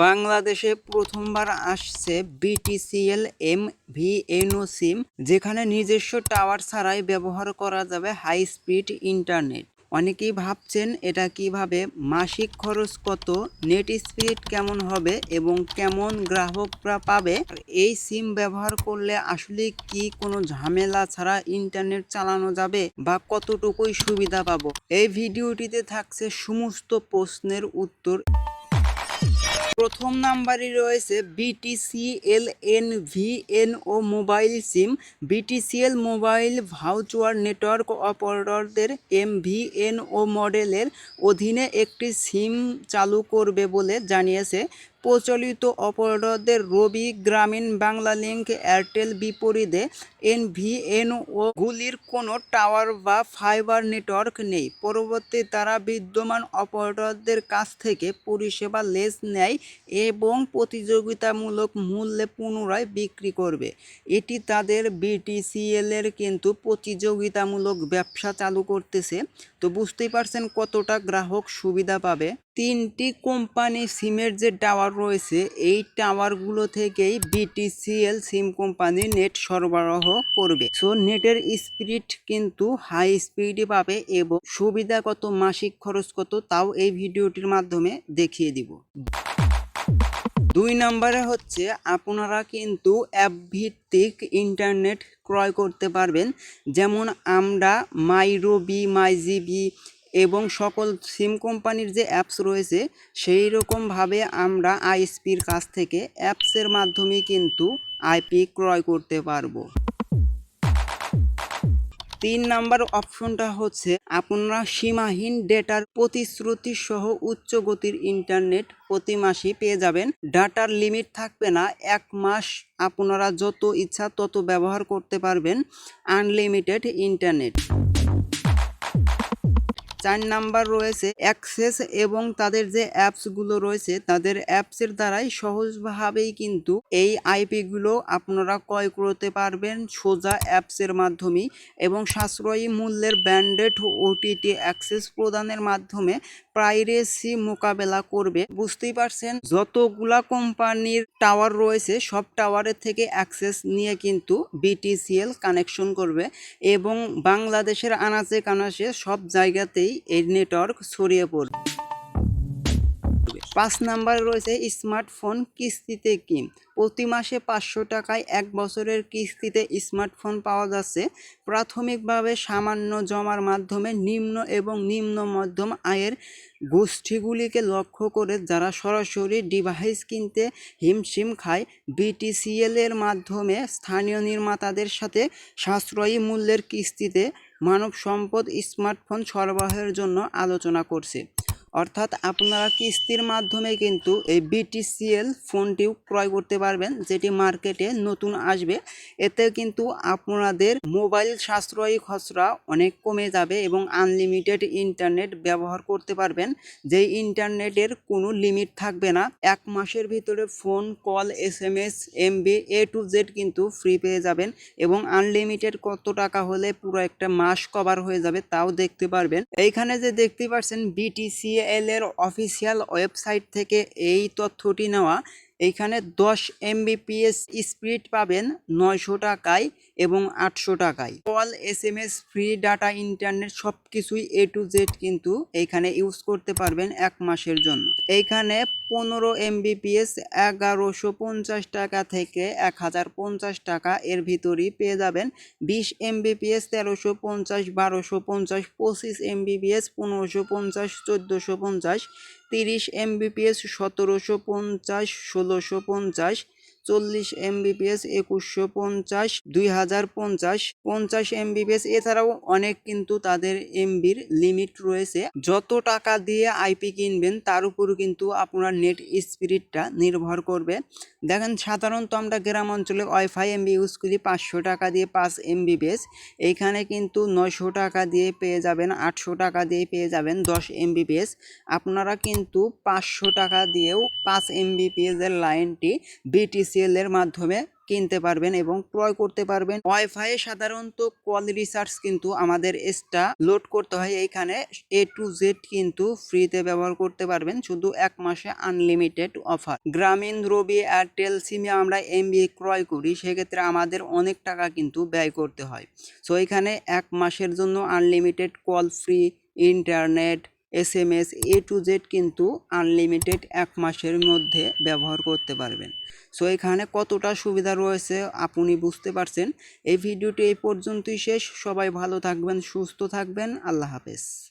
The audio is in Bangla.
বাংলাদেশে প্রথমবার আসছে বিটিসিএল এম ভিএনও সিম যেখানে নিজস্ব টাওয়ার ছাড়াই ব্যবহার করা যাবে হাই স্পিড ইন্টারনেট অনেকেই ভাবছেন এটা কীভাবে, মাসিক খরচ কত নেট স্পিড কেমন হবে এবং কেমন গ্রাহকরা পাবে? এই সিম ব্যবহার করলে আসলে কি কোনো ঝামেলা ছাড়া ইন্টারনেট চালানো যাবে বা কতটুকুই সুবিধা পাবো? এই ভিডিওটিতে থাকছে সমস্ত প্রশ্নের উত্তর। প্রথম নাম্বারে রয়েছে BTCL N V N O mobile SIM. BTCL mobile ভাউচুয়ার network অপারেটরদের এম ভি এন ও মডেলের অধীনে একটি সিম চালু করবে বলে জানিয়েছে প্রচলিত অপারেটরদের রবি গ্রামীণ বাংলা লিংক এয়ারটেল বিপরীতে এনভিএনও গুলির কোনো টাওয়ার বা ফাইবার নেটওয়ার্ক নেই। পরবর্তী তারা বিদ্যমান অপারেটরদের কাছ থেকে পরিষেবা লেজ নেয় এবং প্রতিযোগিতামূলক মূল্যে পুনরায় বিক্রি করবে। এটি তাদের বিটিসিএল এর কিন্তু প্রতিযোগিতামূলক ব্যবসা চালু করতেছে। তো বুঝতেই পারছেন কতটা গ্রাহক সুবিধা পাবে। তিনটি কোম্পানি সিমের যে টাওয়ার রয়েছে, এই টাওয়ারগুলো থেকেই বিটিসিএল সিম কোম্পানি নেট সরবরাহ করবে। সো, নেটের স্পিড কিন্তু হাই স্পিডই পাবে এবং সুবিধা কত মাসিক খরচ কত তাও এই ভিডিওটির মাধ্যমে দেখিয়ে দিব। দুই নম্বরে হচ্ছে, আপনারা কিন্তু অ্যাপ ভিত্তিক ইন্টারনেট ক্রয় করতে পারবেন। যেমন আমরা মাইরবি মাইজিবি এবং সকল সিম কোম্পানির যে অ্যাপস রয়েছে, সেই রকমভাবে আমরা আইএসপির কাছ থেকে অ্যাপসের মাধ্যমে কিন্তু আইপি ক্রয় করতে পারব। তিন নাম্বার অপশনটা হচ্ছে আপনারা সীমাহীন ডেটার প্রতিশ্রুতি সহ উচ্চ গতির ইন্টারনেট প্রতি মাসে পেয়ে যাবেন। ডাটার লিমিট থাকবে না, এক মাস আপনারা যত ইচ্ছা তত ব্যবহার করতে পারবেন। Unlimited internet. চার নাম্বার রয়েছে অ্যাক্সেস এবং তাদের যে অ্যাপসগুলো রয়েছে, তাদের অ্যাপসের দ্বারাই সহজভাবেই কিন্তু এই আইপিগুলো আপনারা ক্রয় করতে পারবেন সোজা অ্যাপসের মাধ্যমে এবং সাশ্রয়ী মূল্যের ব্যান্ডেড ওটিটি অ্যাক্সেস প্রদানের মাধ্যমে। প্রাইরেসি মোকাবেলা করবে। বুঝতেই পারছেন? যতগুলা কোম্পানির টাওয়ার রয়েছে, সব টাওয়ারের থেকে অ্যাক্সেস নিয়ে কিন্তু বিটিসিএল কানেকশন করবে এবং বাংলাদেশের আনাচে কানাচে সব জায়গাতেই এই নেটওয়ার্ক ছড়িয়ে পড়বে। পাঁচ নাম্বারে রয়েছে স্মার্টফোন কিস্তিতে কি? প্রতি মাসে পাঁচশো টাকায় এক বছরের কিস্তিতে স্মার্টফোন পাওয়া যাচ্ছে। প্রাথমিকভাবে সামান্য জমার মাধ্যমে নিম্ন এবং নিম্ন মধ্যম আয়ের গোষ্ঠীগুলিকে লক্ষ্য করে যারা সরাসরি ডিভাইস কিনতে হিমশিম খায় বিটিসিএল এর মাধ্যমে স্থানীয় নির্মাতাদের সাথে সাশ্রয়ী মূল্যের কিস্তিতে মানব সম্পদ স্মার্টফোন সরবরাহের জন্য আলোচনা করছে। অর্থাৎ আপনারা কিস্তির মাধ্যমে কিন্তু এই বিটিসিএল ফোনটিও ক্রয় করতে পারবেন, যেটি মার্কেটে নতুন আসবে। এতে কিন্তু আপনাদের মোবাইল সাশ্রয়ী খসড়া অনেক কমে যাবে এবং আনলিমিটেড ইন্টারনেট ব্যবহার করতে পারবেন। যেই ইন্টারনেটের কোনো লিমিট থাকবে না, এক মাসের ভিতরে phone, call S M S MB A to Z কিন্তু ফ্রি পেয়ে যাবেন এবং আনলিমিটেড কত টাকা হলে পুরো একটা মাস কভার হয়ে যাবে তাও দেখতে পারবেন। এইখানে যে দেখতে পাচ্ছেন বিটিসি এল অফিসিয়াল ওয়েবসাইট থেকে এই তথ্যটি নেওয়া এইখানে দশ এমবিপিএস স্পিড পাবেন নয়শো টাকায় এবং আটশো টাকায়। Call S M S free data internet সব কিছুই এ টু জেড কিন্তু এইখানে ইউজ করতে পারবেন এক মাসের জন্য। এইখানে পনেরো এমবিপিএস এগারোশো পঞ্চাশ টাকা থেকে এক হাজার পঞ্চাশ টাকা এর ভিতরই পেয়ে যাবেন। বিশ এমবিপিএস তেরোশো পঞ্চাশ, বারোশো পঞ্চাশ, পঁচিশ এমবিপিএস পনেরোশো পঞ্চাশ, চোদ্দোশো পঞ্চাশ তিরিশ এমবিপিএস সতেরোশো পঞ্চাশ ষোলোশো পঞ্চাশ চল্লিশ এমবিপিএস একুশশো পঞ্চাশ, দুই হাজার পঞ্চাশ পঞ্চাশ এমবিপিএস এছাড়াও অনেক কিন্তু তাদের এমবির লিমিট রয়েছে। যত টাকা দিয়ে আইপি কিনবেন, তার উপরও কিন্তু আপনার নেট স্পিডটা নির্ভর করবে। দেখেন, সাধারণত আমরা গ্রাম অঞ্চলে ওয়াইফাই এমবি ইউজ করি পাঁচশো টাকা দিয়ে পাঁচ এমবিপিএস এইখানে কিন্তু নয়শো টাকা দিয়ে পেয়ে যাবেন, আটশো টাকা দিয়ে পেয়ে যাবেন দশ এমবিপিএস আপনারা কিন্তু পাঁচশো টাকা দিয়েও পাঁচ এমবিপিএস এর লাইনটি বিটিসিএল এর মাধ্যমে কিনতে পারবেন এবং ক্রয় করতে পারবেন। ওয়াইফাই সাধারণত কল রিচার্জ কিন্তু আমাদের এক্সট্রা লোড করতে হয়। এইখানে এ টু জেড কিন্তু ফ্রিতে ব্যবহার করতে পারবেন। শুধু এক মাসে আনলিমিটেড অফার গ্রামীণ রবি এয়ারটেল সিমে আমরা এমবি ক্রয় করি, সেক্ষেত্রে আমাদের অনেক টাকা কিন্তু ব্যয় করতে হয়। সো এখানে এক মাসের জন্য unlimited call free internet S M S, A to Z কিন্তু আনলিমিটেড এক মাসের মধ্যে ব্যবহার করতে পারবেন। সো, এখানে কতটা সুবিধা রয়েছে আপনি বুঝতে পারছেন। এই ভিডিওটি এই পর্যন্তই শেষ। সবাই ভালো থাকবেন, সুস্থ থাকবেন। আল্লাহ হাফেজ।